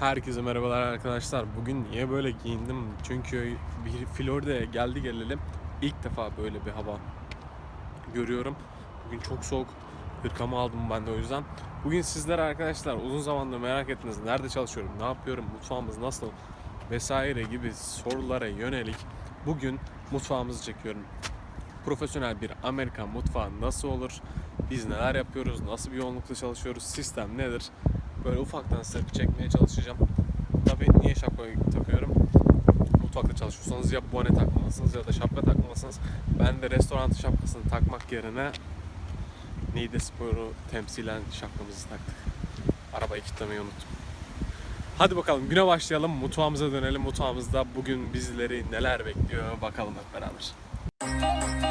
Herkese merhabalar arkadaşlar. Bugün niye böyle giyindim? Çünkü bir Florida'ya geldi gelelim. İlk defa böyle bir hava görüyorum. Bugün çok soğuk. Hırkamı aldım ben de o yüzden. Bugün sizlere arkadaşlar uzun zamandır merak ettiniz. Nerede çalışıyorum, ne yapıyorum, mutfağımız nasıl vesaire gibi sorulara yönelik bugün mutfağımızı çekiyorum. Profesyonel bir Amerikan mutfağı nasıl olur? Biz neler yapıyoruz? Nasıl bir yoğunlukla çalışıyoruz? Sistem nedir? Böyle ufaktan bir çekmeye çalışacağım. Tabii niye şapka takıyorum? Mutfakta çalışıyorsanız ya bone takmalısınız ya da şapka takmalısınız. Ben de restoran şapkasını takmak yerine Niğde Spor'u temsilen şapkamızı taktık. Arabayı kilitlemeyi unuttum. Hadi bakalım güne başlayalım. Mutfağımıza dönelim. Mutfağımızda bugün bizleri neler bekliyor bakalım hep beraber.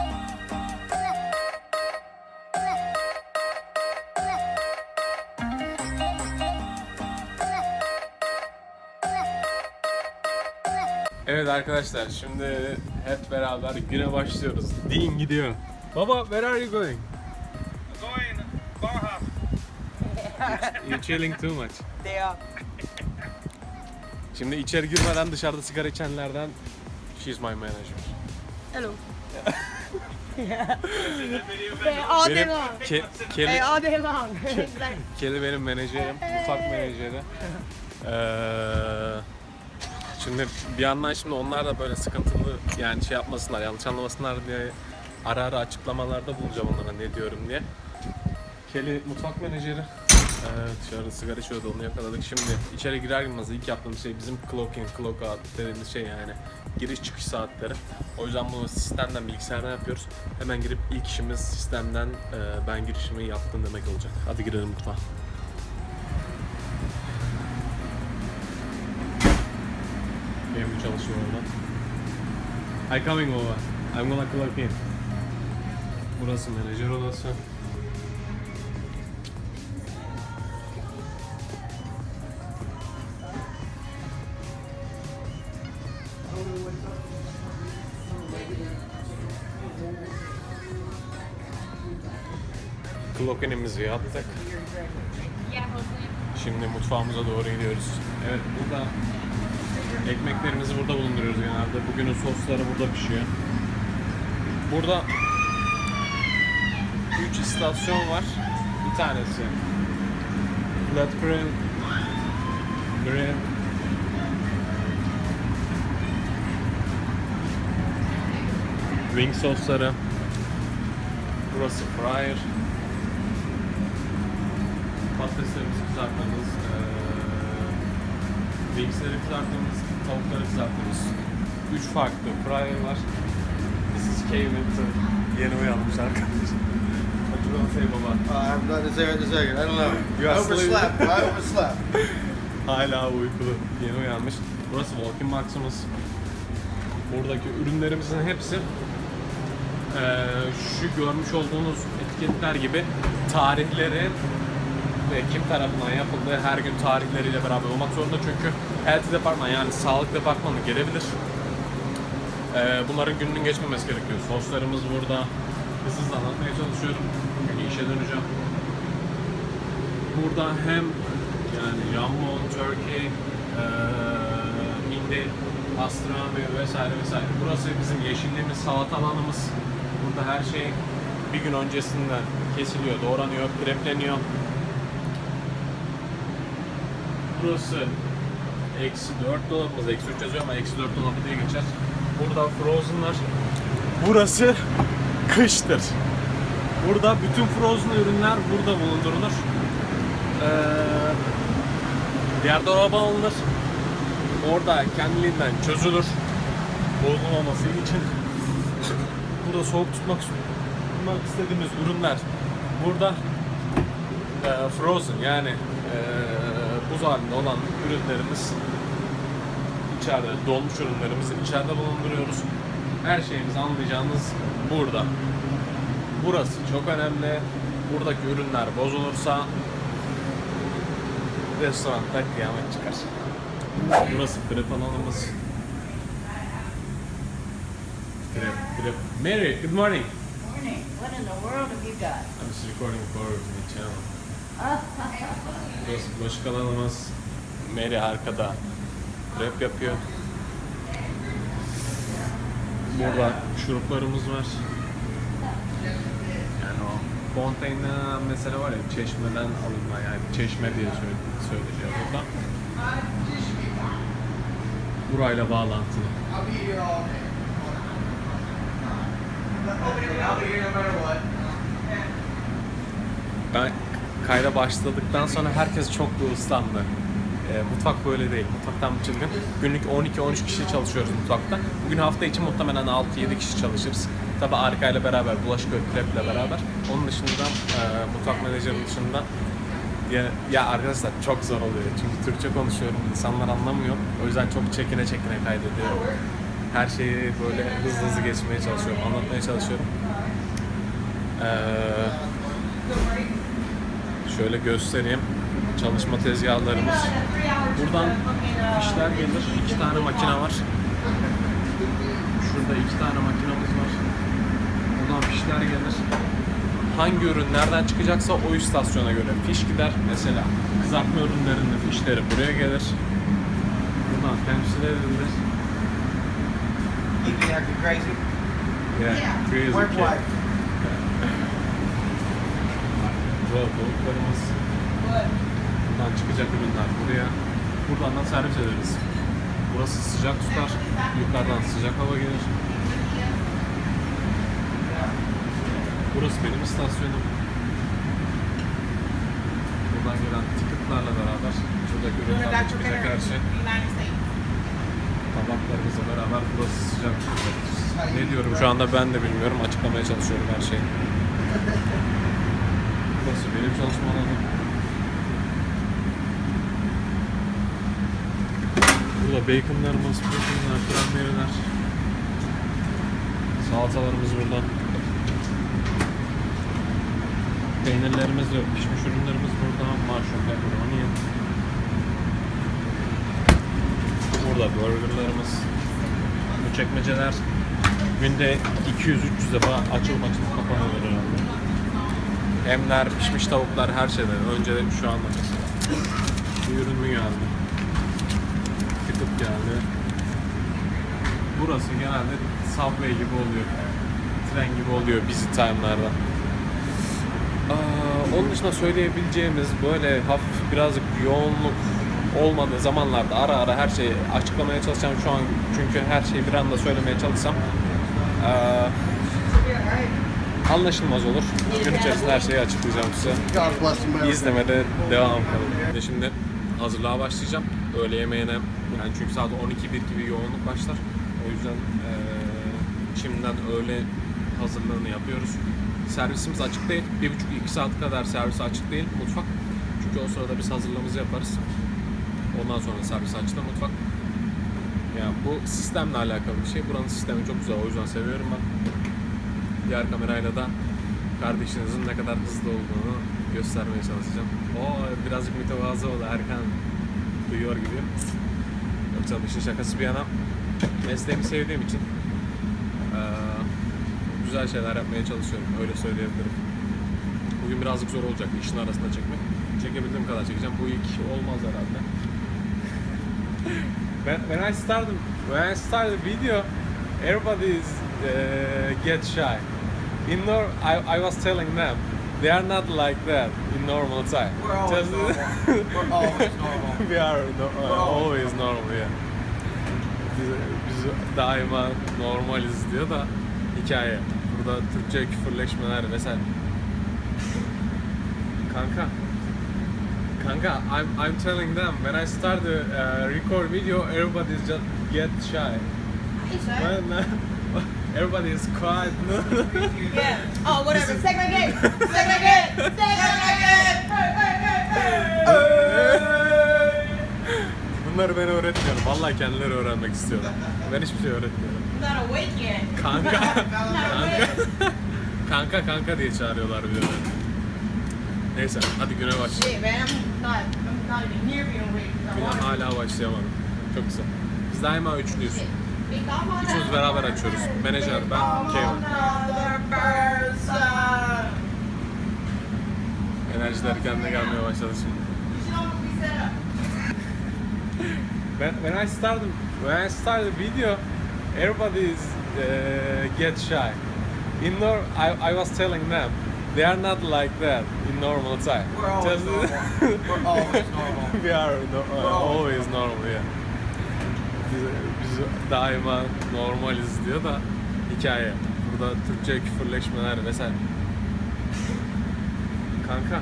Evet arkadaşlar şimdi hep beraber güne başlıyoruz. Din gidiyor. Baba where are you going? Going Baja. You're chilling too much. They are. Şimdi içeri girmeden dışarıda sigara içenlerden she's my manager. Hello. Day Benim long. Ke- Kelly, long. Like, Kelly benim menajerim, mutfak menajeri. Ee, şimdi bir yandan şimdi onlar da böyle sıkıntılı yani şey yapmasınlar, yanlış anlamasınlar diye ara ara açıklamalarda bulunacağım onlara ne diyorum diye. Kelly mutfak menajeri. Evet, dışarıda sigara içiyordu onu yakaladık. Şimdi içeri girer girmez ilk yaptığımız şey bizim clock in, clock out dediğimiz şey yani. Giriş çıkış saatleri. O yüzden bunu sistemden, bilgisayardan yapıyoruz. Hemen girip ilk işimiz sistemden e, ben girişimi yaptım demek olacak. Hadi girelim mutfağa. Benim bu çalışıyor orada. Hi coming over. I'm gonna clock in. Burası menajer odası. Clock in'imizi yaptık. Şimdi mutfağımıza doğru gidiyoruz. Evet burada ekmeklerimizi burada bulunduruyoruz genelde. Bugünün sosları burada pişiyor. Burada 3 istasyon var. Bir tanesi flat grill, grill, wing sosları. Burası fryer. Patateslerimizi kızarttığımız, eee wingsleri kızarttığımız, tavukları kızarttığımız 3 farklı fryer var. This is Kevin. Yeni uyanmış arkadaş. What you gonna say baba? Uh, I'm not to say right this second. I don't know. You I are overslept. I overslept. Hala uykulu. Yeni uyanmış. Burası Walking Box'ımız. Buradaki ürünlerimizin hepsi eee, şu görmüş olduğunuz etiketler gibi tarihleri ve kim tarafından yapıldığı her gün tarihleriyle beraber olmak zorunda çünkü health departman yani sağlık departmanı gelebilir. Eee, bunların gününün geçmemesi gerekiyor. Soslarımız burada. Hızlı anlatmaya çalışıyorum. Çünkü işe döneceğim. Burada hem yani jambon, turkey, eee hindi, pastrami vesaire vesaire. Burası bizim yeşilliğimiz, salata alanımız. Burada her şey bir gün öncesinden kesiliyor, doğranıyor, prepleniyor. Burası eksi 4 dolabımız, eksi 3 yazıyor ama eksi 4 dolabı diye geçer. Burada frozenlar. Burası kıştır. Burada bütün frozen ürünler burada bulundurulur. Ee, diğer dolaba alınır. Orada kendiliğinden çözülür. Bozulmaması için. Burada soğuk tutmak, tutmak istediğimiz ürünler burada e, frozen yani e, buz halinde olan ürünlerimiz içeride donmuş ürünlerimizi içeride bulunduruyoruz. Her şeyimizi anlayacağınız burada. Burası çok önemli. Buradaki ürünler bozulursa restoranda kıyamet çıkar. Burası prep alanımız. Prep, prep. Mary, good morning. Morning. What in the world have you got? I'm just recording for the channel. Burası bulaşık alanımız. Mary arkada rap yapıyor. Burada şuruplarımız var. Yani o fontaine mesele var ya çeşmeden alınma yani çeşme diye söyle- söyleniyor burada. Burayla bağlantılı. Ben kayda başladıktan sonra herkes çok ıslandı. E, mutfak böyle değil. Mutfaktan çılgın. Günlük 12-13 kişi çalışıyoruz mutfakta. Bugün hafta içi muhtemelen 6-7 kişi çalışırız. Tabi Arka ile beraber, bulaşık ile beraber. Onun dışında e, mutfak menajerin dışında ya, ya arkadaşlar çok zor oluyor. Çünkü Türkçe konuşuyorum. insanlar anlamıyor. O yüzden çok çekine çekine kaydediyorum. Her şeyi böyle hızlı hızlı geçmeye çalışıyorum, anlatmaya çalışıyorum. Eee Şöyle göstereyim. Çalışma tezgahlarımız. Buradan fişler gelir. İki tane makine var. Şurada iki tane makinamız var. Buradan fişler gelir. Hangi ürün nereden çıkacaksa o istasyona göre fiş gider. Mesela kızartma ürünlerinin fişleri buraya gelir. Buradan temsil edilir. Crazy? Yeah, crazy kid. Balıklarımız. Buradan çıkacak ürünler buraya. Buradan da servis ederiz. Burası sıcak tutar. Yukarıdan sıcak hava gelir. Burası benim istasyonum. Buradan gelen ticketlarla beraber şuradaki ürünlerle şey. Tabaklarımızla beraber burası sıcak tutacak. Ne diyorum şu anda ben de bilmiyorum. Açıklamaya çalışıyorum her şeyi. Burası benim çalışma alanım. Burada baconlarımız, baconlar, kremleriler. Salatalarımız burada. Peynirlerimiz ve pişmiş ürünlerimiz burada. Mushroom, pepper, onion. Burada burgerlarımız. Bu çekmeceler günde 200-300 defa açılıp açılıp kapanıyor. Emler, pişmiş tavuklar her şeyden önce de şu anda mesela. Bir ürün mü geldi? Tıkıp geldi. Burası genelde subway gibi oluyor. Tren gibi oluyor busy time'larda. Onun dışında söyleyebileceğimiz böyle hafif birazcık yoğunluk olmadığı zamanlarda ara ara her şeyi açıklamaya çalışacağım şu an çünkü her şeyi bir anda söylemeye çalışsam aa, anlaşılmaz olur. Gün içerisinde her şeyi açıklayacağım size. İzlemede devam kalın. Şimdi hazırlığa başlayacağım. Öğle yemeğine yani çünkü saat 12-1 gibi yoğunluk başlar. O yüzden eee şimdiden öğle hazırlığını yapıyoruz. Servisimiz açık değil. 1,5-2 saat kadar servis açık değil mutfak. Çünkü o sırada biz hazırlığımızı yaparız. Ondan sonra servis açılır mutfak. Yani bu sistemle alakalı bir şey. Buranın sistemi çok güzel. O yüzden seviyorum ben. Diğer kamerayla da kardeşinizin ne kadar hızlı olduğunu göstermeye çalışacağım. O birazcık mütevazı oldu Erkan duyuyor gibi. Yoksa işin şakası bir yana mesleğimi sevdiğim için güzel şeyler yapmaya çalışıyorum. Öyle söyleyebilirim. Bugün birazcık zor olacak işin arasında çekmek. Çekebildiğim kadar çekeceğim. Bu ilk olmaz herhalde. when, when I started when I started video, everybody is, uh, get shy. In nor I, I was telling them they are not like that in normal time. We're always Just- normal. We're always normal. we are no, uh, always always normal yeah. Biz, biz daima normaliz diyor da hikaye. Burada Türkçe küfürleşmeler mesela. Kanka. Kanka, I'm, I'm telling them when I start the uh, record video, everybody's just get shy. When, uh, everybody is quiet. Yeah. Oh, whatever. Segregate. Segregate. Segregate. Hey, hey, hey, hey. Bunları ben öğretmiyorum. Vallahi kendileri öğrenmek istiyorlar. Ben hiçbir şey öğretmiyorum. Not awake yet. Kanka. Kanka. kanka kanka diye çağırıyorlar bir de. Neyse hadi güne başlayalım. Awake. Güne hala başlayamadım. Çok güzel. Biz daima üçlüyüz. Üçümüz beraber açıyoruz. Menajer, ben, person. Enerjiler kendine gelmeye başladı şimdi. When, when I started when I started the video, everybody is uh, get shy. In nor I, I was telling them they are not like that in normal time. We're always Just- normal. We're always normal. we are no, uh, always always normal yeah. Daima normaliz diyor da hikaye. Burada Türkçe küfürleşmeler vesaire. Kanka.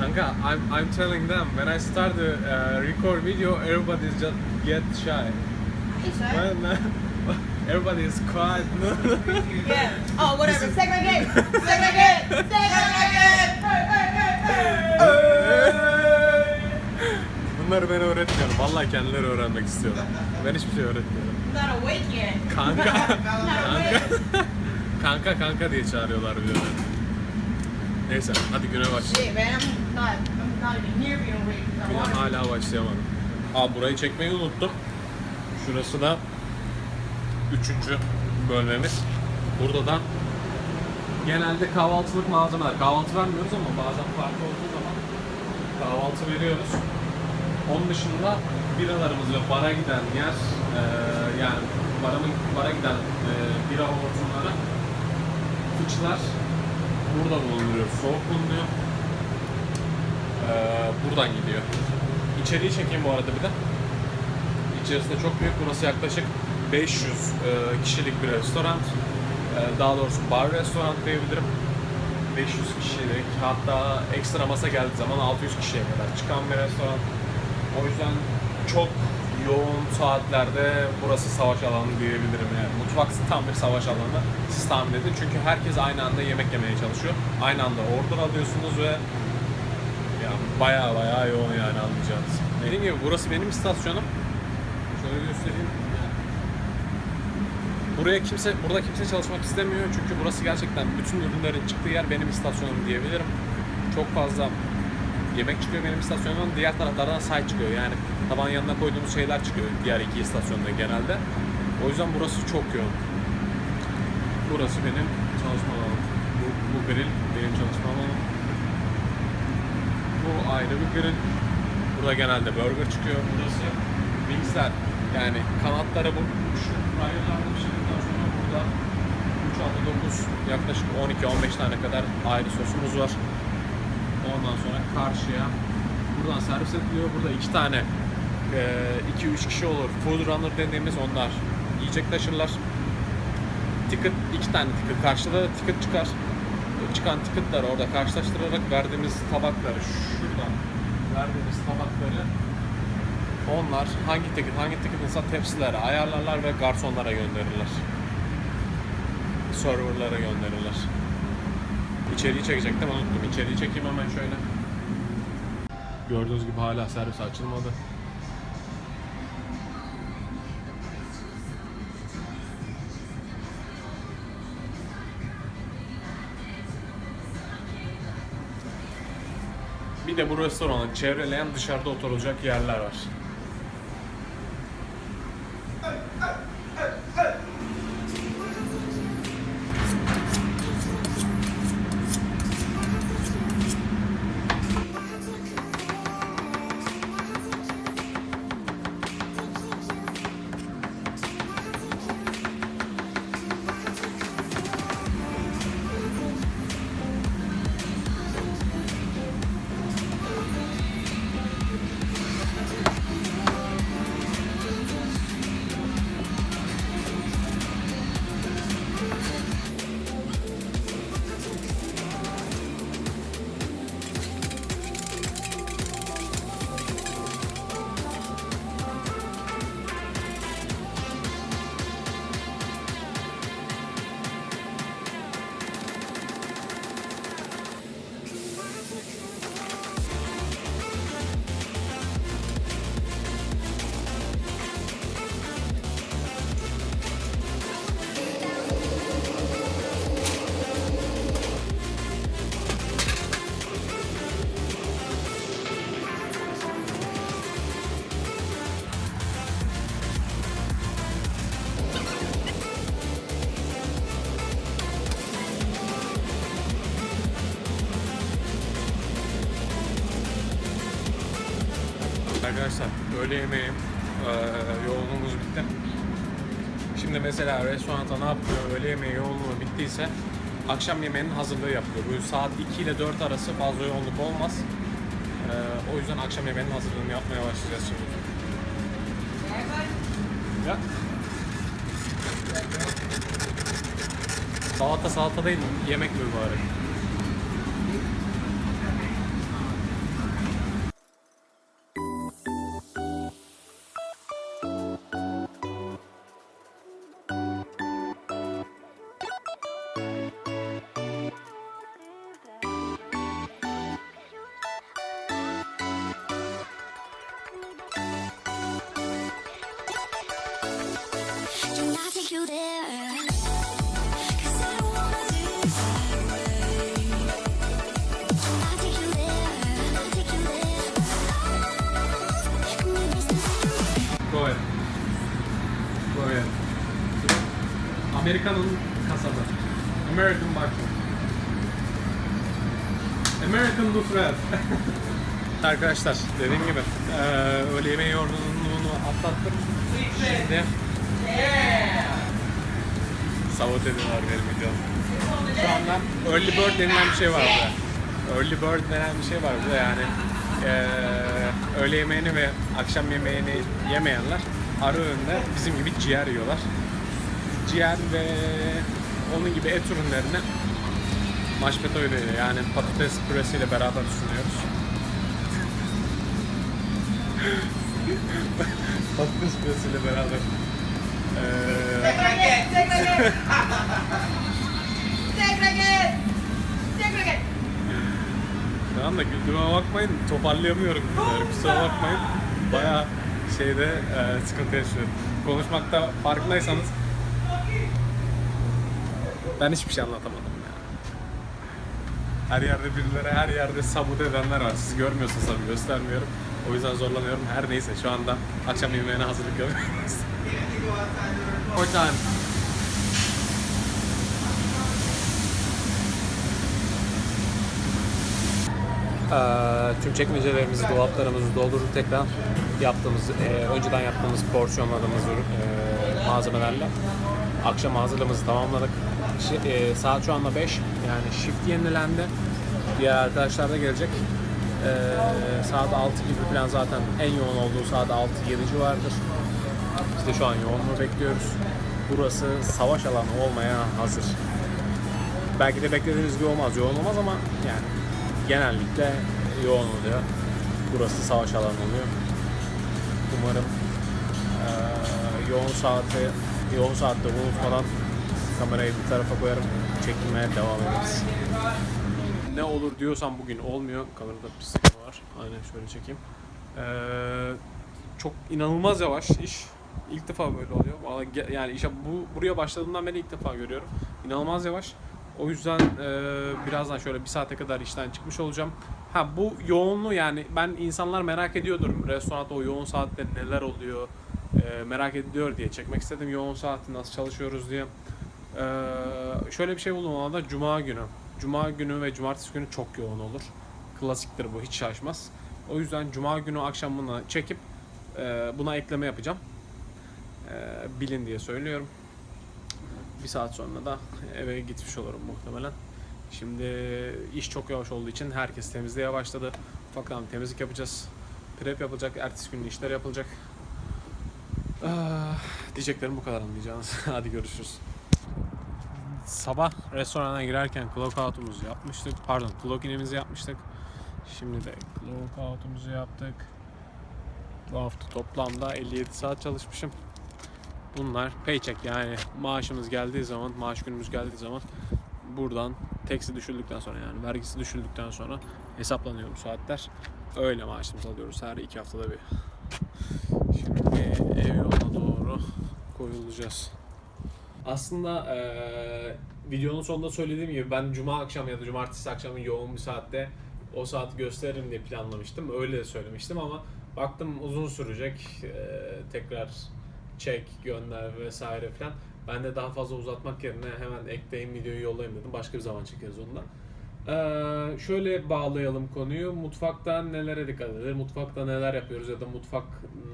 Kanka, I'm, I'm telling them when I start the uh, record video, everybody just get shy. Man, man, everybody is quiet. Yeah. Oh, whatever. Segregate. Segregate. Segregate. Hey, hey, hey, hey. Bunları ben öğretmiyorum. Vallahi kendileri öğrenmek istiyorlar. Ben hiçbir şey öğretmiyorum. Kanka. Kanka. kanka kanka diye çağırıyorlar bir beni. Neyse hadi güne başlayalım. Güne hala başlayamadım. Aa burayı çekmeyi unuttum. Şurası da üçüncü bölmemiz. Burada da genelde kahvaltılık malzemeler. Kahvaltı vermiyoruz ama bazen farklı olduğu zaman kahvaltı veriyoruz. Onun dışında biralarımız ve bara giden yer, e, yani baramın, bara giden e, bira hortumları, fıçılar burada bulunuyor. Soğuk bulunuyor. E, buradan gidiyor. İçeriği çekeyim bu arada bir de. İçerisinde çok büyük. Burası yaklaşık 500 e, kişilik bir restoran. E, daha doğrusu bar restoran diyebilirim. 500 kişilik hatta ekstra masa geldiği zaman 600 kişiye kadar çıkan bir restoran. O yüzden çok yoğun saatlerde burası savaş alanı diyebilirim yani. Mutfak tam bir savaş alanı. Siz tahmin edin çünkü herkes aynı anda yemek yemeye çalışıyor. Aynı anda order alıyorsunuz ve ya baya baya yoğun yani anlayacağınız. Dediğim gibi burası benim istasyonum. Şöyle göstereyim. Buraya kimse, burada kimse çalışmak istemiyor çünkü burası gerçekten bütün ürünlerin çıktığı yer benim istasyonum diyebilirim. Çok fazla yemek çıkıyor benim istasyonumdan, diğer taraflardan site çıkıyor. Yani taban yanına koyduğumuz şeyler çıkıyor diğer iki istasyonda genelde. O yüzden burası çok yoğun. Burası benim çalışma alanım. Bu, bu grill benim çalışma alanım. Bu ayrı bir grill. Burada genelde burger çıkıyor. Burası wingsler yani kanatları bu şu rayonlarda pişirdikten sonra burada 3 6 9 yaklaşık 12-15 tane kadar ayrı sosumuz var. Ondan sonra karşıya buradan servis ediliyor. Burada iki tane 2-3 kişi olur. Food runner dediğimiz onlar yiyecek taşırlar. Ticket iki tane ticket karşıda da ticket çıkar. Çıkan ticketları orada karşılaştırarak verdiğimiz tabakları şuradan verdiğimiz tabakları onlar hangi ticket hangi ticket'ınsa tepsilere ayarlarlar ve garsonlara gönderirler. Serverlara gönderirler. İçeriği çekecektim unuttum. İçeriği çekeyim hemen şöyle. Gördüğünüz gibi hala servis açılmadı. Bir de bu restoranı çevreleyen dışarıda oturulacak yerler var. Öğle yemeği eee yoğunluğumuz bitti. Şimdi mesela restoranda ne yapıyor? Öğle yemeği yoğunluğu bittiyse akşam yemeğinin hazırlığı yapılıyor. Bu saat 2 ile 4 arası fazla yoğunluk olmaz. Eee, o yüzden akşam yemeğinin hazırlığını yapmaya başlayacağız şimdi. Ya. Salata salata değil? Yemek mübarek. American Nusret. Arkadaşlar dediğim gibi eee öğle yemeği yorgunluğunu atlattım. Şimdi sabote ediyorlar benim videomu. Şu anda early bird denilen bir şey var burada. Early bird denen bir şey var burada yani eee öğle yemeğini ve akşam yemeğini yemeyenler ara öğünde bizim gibi ciğer yiyorlar. Ciğer ve onun gibi et ürünlerini maşpeto ile yani patates püresiyle beraber sunuyoruz. patates püresiyle beraber. Segregate. Şu anda güldüğüme bakmayın, toparlayamıyorum bunları. Kusura bakmayın. Bayağı şeyde e, sıkıntı yaşıyorum. Konuşmakta farkındaysanız ben hiçbir şey anlatamadım ya. Her yerde birileri, her yerde sabut edenler var. Siz görmüyorsunuz tabii, göstermiyorum. O yüzden zorlanıyorum. Her neyse şu anda akşam yemeğine hazırlık yapıyoruz. More time. Ee, tüm çekmecelerimizi, dolaplarımızı doldurduk tekrar. Yaptığımız, e, önceden yaptığımız porsiyonladığımız e, malzemelerle. Akşam hazırlığımızı tamamladık. Şi- e, saat şu anda 5. Yani shift yenilendi. Diğer arkadaşlar da gelecek. E, saat 6 gibi falan zaten en yoğun olduğu saat 6-7 civarıdır. Biz de şu an yoğunluğu bekliyoruz. Burası savaş alanı olmaya hazır. Belki de beklediğiniz gibi olmaz, yoğun olmaz ama yani genellikle yoğun oluyor. Burası savaş alanı oluyor. Umarım eee, yoğun saati yoğun saatte unutmadan kamerayı bir tarafa koyarım, çekilmeye devam ederiz. Ne olur diyorsam bugün olmuyor. Kamerada sıkıntı var. Aynen şöyle çekeyim. Eee, çok inanılmaz yavaş iş. İlk defa böyle oluyor. Yani işe bu buraya başladığımdan beri ilk defa görüyorum. İnanılmaz yavaş. O yüzden e, birazdan şöyle bir saate kadar işten çıkmış olacağım. Ha bu yoğunluğu yani ben insanlar merak ediyordur restoranda o yoğun saatte neler oluyor e, merak ediyor diye çekmek istedim yoğun saati nasıl çalışıyoruz diye. E, şöyle bir şey buldum ona da cuma günü. Cuma günü ve cumartesi günü çok yoğun olur. Klasiktir bu hiç şaşmaz. O yüzden cuma günü akşamına çekip e, buna ekleme yapacağım. E, bilin diye söylüyorum. Bir saat sonra da eve gitmiş olurum muhtemelen. Şimdi iş çok yavaş olduğu için herkes temizliğe başladı. Ufaktan temizlik yapacağız. Prep yapılacak, ertesi gün işler yapılacak. Ah, diyeceklerim bu kadar anlayacağınız. Hadi görüşürüz. Sabah restorana girerken clock out'umuzu yapmıştık. Pardon, clock in'imizi yapmıştık. Şimdi de clock out'umuzu yaptık. Bu hafta toplamda 57 saat çalışmışım. Bunlar paycheck yani maaşımız geldiği zaman, maaş günümüz geldiği zaman buradan teksi düşüldükten sonra yani vergisi düşüldükten sonra hesaplanıyor bu saatler. Öyle maaşımızı alıyoruz her iki haftada bir. Şimdi ev yoluna doğru koyulacağız. Aslında eee, videonun sonunda söylediğim gibi ben cuma akşamı ya da cumartesi akşamı yoğun bir saatte o saati gösteririm diye planlamıştım. Öyle de söylemiştim ama baktım uzun sürecek. Eee, tekrar çek, gönder vesaire filan. Ben de daha fazla uzatmak yerine hemen ekleyeyim videoyu yollayayım dedim. Başka bir zaman çekeriz onu da. Ee, şöyle bağlayalım konuyu. Mutfakta nelere dikkat edilir? Mutfakta neler yapıyoruz ya da mutfak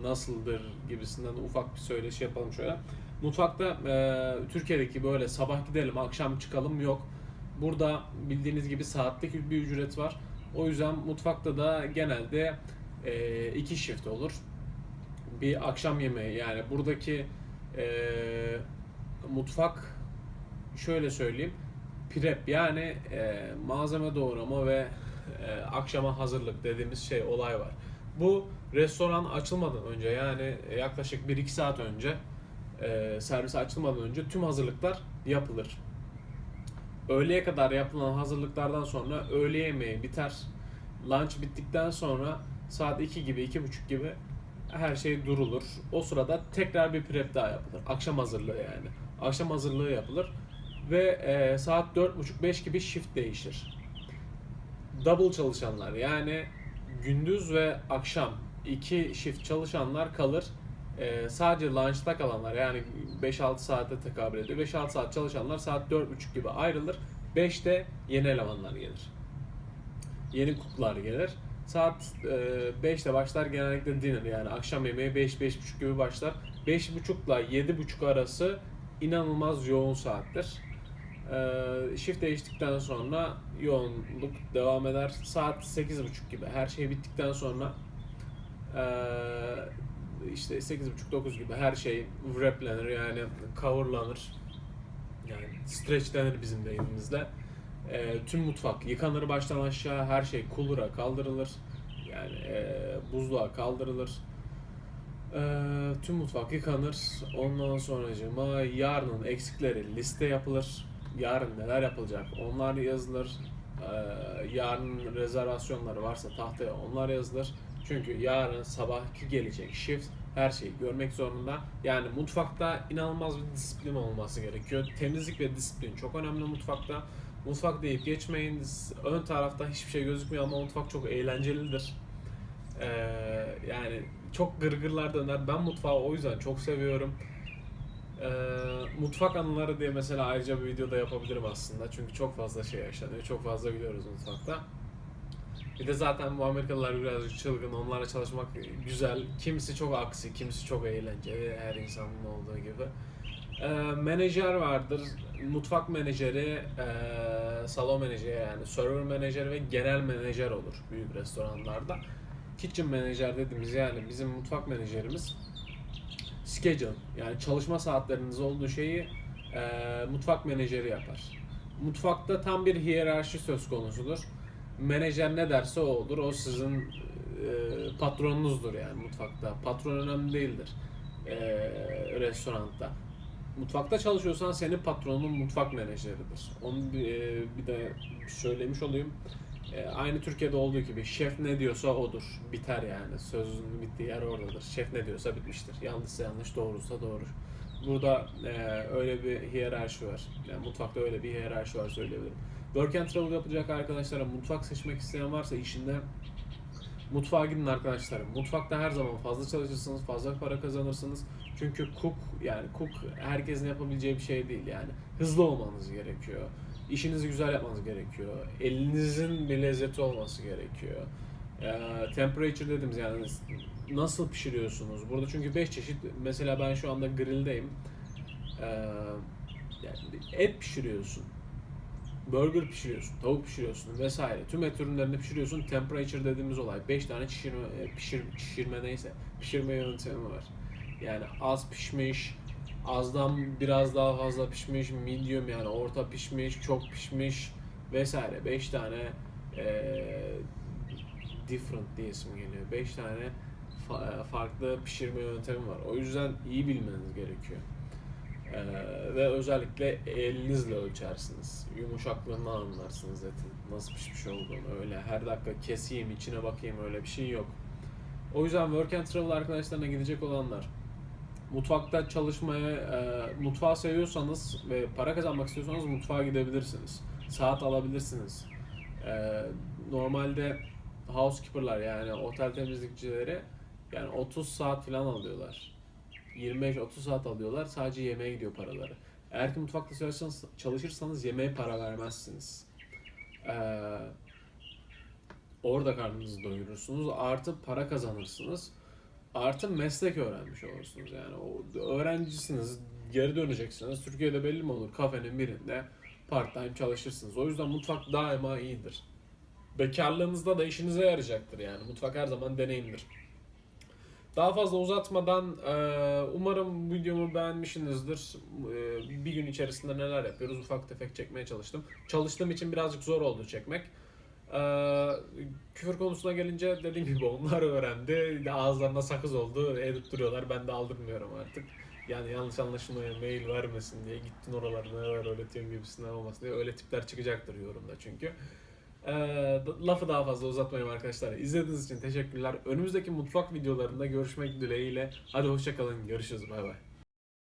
nasıldır gibisinden ufak bir söyleşi yapalım şöyle. Mutfakta e, Türkiye'deki böyle sabah gidelim, akşam çıkalım yok. Burada bildiğiniz gibi saatlik bir ücret var. O yüzden mutfakta da genelde e, iki shift olur. Bir akşam yemeği yani buradaki e, mutfak şöyle söyleyeyim prep yani e, malzeme doğrama ve e, akşama hazırlık dediğimiz şey olay var. Bu restoran açılmadan önce yani yaklaşık 1-2 saat önce e, servis açılmadan önce tüm hazırlıklar yapılır. Öğleye kadar yapılan hazırlıklardan sonra öğle yemeği biter. Lunch bittikten sonra saat 2 gibi 2.30 gibi her şey durulur. O sırada tekrar bir prep daha yapılır. Akşam hazırlığı yani. Akşam hazırlığı yapılır ve e, saat 4.30-5 gibi shift değişir. Double çalışanlar yani gündüz ve akşam iki shift çalışanlar kalır. E, sadece lunch'ta kalanlar yani 5-6 saate tekabül ediyor. 5-6 saat çalışanlar saat 4.30 gibi ayrılır. 5'te yeni elemanlar gelir. Yeni kuklar gelir. Saat e, 5'te başlar genellikle dinner yani akşam yemeği 5-5.30 gibi başlar. 5.30 ile 7.30 arası inanılmaz yoğun saattir. Ee, shift değiştikten sonra yoğunluk devam eder. Saat 8.30 gibi her şey bittikten sonra ee, işte 8.30-9 gibi her şey wraplenir yani coverlanır. Yani stretchlenir bizim deyiminizle. Ee, tüm mutfak yıkanır baştan aşağı her şey cooler'a kaldırılır. Yani ee, buzluğa kaldırılır. Ee, tüm mutfak yıkanır. Ondan sonracığıma yarının eksikleri liste yapılır. Yarın neler yapılacak onlar yazılır. Ee, yarın rezervasyonları varsa tahtaya onlar yazılır. Çünkü yarın sabahki gelecek shift her şeyi görmek zorunda. Yani mutfakta inanılmaz bir disiplin olması gerekiyor. Temizlik ve disiplin çok önemli mutfakta. Mutfak deyip geçmeyin. Ön tarafta hiçbir şey gözükmüyor ama mutfak çok eğlencelidir. Ee, yani çok gırgırlar döner. Ben mutfağı o yüzden çok seviyorum. Ee, mutfak anıları diye mesela ayrıca bir videoda yapabilirim aslında. Çünkü çok fazla şey yaşanıyor. Çok fazla gidiyoruz mutfakta. Bir de zaten bu Amerikalılar birazcık çılgın. Onlarla çalışmak güzel. Kimisi çok aksi, kimisi çok eğlenceli. Her insanın olduğu gibi. Ee, menajer vardır. Mutfak menajeri, ee, salon menajeri yani server menajeri ve genel menajer olur büyük restoranlarda. Kitchen manager dediğimiz yani bizim mutfak menajerimiz schedule yani çalışma saatleriniz olduğu şeyi e, mutfak menajeri yapar. Mutfakta tam bir hiyerarşi söz konusudur. Menajer ne derse o olur. O sizin e, patronunuzdur yani mutfakta. Patron önemli değildir e, restoranda. Mutfakta çalışıyorsan senin patronun mutfak menajeridir. Onu e, bir de söylemiş olayım. E, aynı Türkiye'de olduğu gibi şef ne diyorsa odur. Biter yani. Sözün bittiği yer oradadır. Şef ne diyorsa bitmiştir. Yanlışsa yanlış, doğruysa doğru. Burada e, öyle bir hiyerarşi var. Yani mutfakta öyle bir hiyerarşi var söyleyebilirim. Work and travel yapacak arkadaşlara mutfak seçmek isteyen varsa işinde mutfağa gidin arkadaşlarım. Mutfakta her zaman fazla çalışırsınız, fazla para kazanırsınız. Çünkü cook yani cook herkesin yapabileceği bir şey değil yani. Hızlı olmanız gerekiyor. İşinizi güzel yapmanız gerekiyor. Elinizin bir lezzeti olması gerekiyor. Ee, temperature dediğimiz yani nasıl pişiriyorsunuz? Burada çünkü 5 çeşit mesela ben şu anda grill'deyim. Ee, yani et pişiriyorsun. Burger pişiriyorsun, tavuk pişiriyorsun vesaire. Tüm et ürünlerini pişiriyorsun. Temperature dediğimiz olay. 5 tane pişirme, pişir, pişirme neyse pişirme yöntemi var. Yani az pişmiş, azdan biraz daha fazla pişmiş, medium yani orta pişmiş, çok pişmiş vesaire. 5 tane eee different diye isim geliyor. 5 tane fa- farklı pişirme yöntemi var. O yüzden iyi bilmeniz gerekiyor. Eee, ve özellikle elinizle ölçersiniz. Yumuşaklığından anlarsınız etin. Nasıl pişmiş olduğunu. Öyle her dakika keseyim, içine bakayım öyle bir şey yok. O yüzden Work and Travel arkadaşlarına gidecek olanlar mutfakta çalışmaya, e, mutfağı seviyorsanız ve para kazanmak istiyorsanız mutfağa gidebilirsiniz. Saat alabilirsiniz. E, normalde housekeeper'lar yani otel temizlikçileri yani 30 saat falan alıyorlar. 25-30 saat alıyorlar. Sadece yemeğe gidiyor paraları. Eğer ki mutfakta çalışırsanız, çalışırsanız yemeğe para vermezsiniz. Ee, orada karnınızı doyurursunuz. Artı para kazanırsınız. Artı meslek öğrenmiş olursunuz. Yani o öğrencisiniz, geri döneceksiniz. Türkiye'de belli mi olur? Kafenin birinde part time çalışırsınız. O yüzden mutfak daima iyidir. Bekarlığınızda da işinize yarayacaktır yani. Mutfak her zaman deneyimdir. Daha fazla uzatmadan e, umarım videomu beğenmişsinizdir. E, Bir gün içerisinde neler yapıyoruz ufak tefek çekmeye çalıştım. Çalıştığım için birazcık zor oldu çekmek. E, Küfür konusuna gelince dediğim gibi onlar öğrendi. Ağızlarına sakız oldu. Edip duruyorlar. Ben de aldırmıyorum artık. Yani yanlış anlaşılmaya mail vermesin diye gittin oralarda neler öğretiyorsun gibisinden olmasın diye öyle tipler çıkacaktır yorumda çünkü. Ee, lafı daha fazla uzatmayayım arkadaşlar. İzlediğiniz için teşekkürler. Önümüzdeki mutfak videolarında görüşmek dileğiyle. Hadi hoşçakalın. Görüşürüz. Bay bay.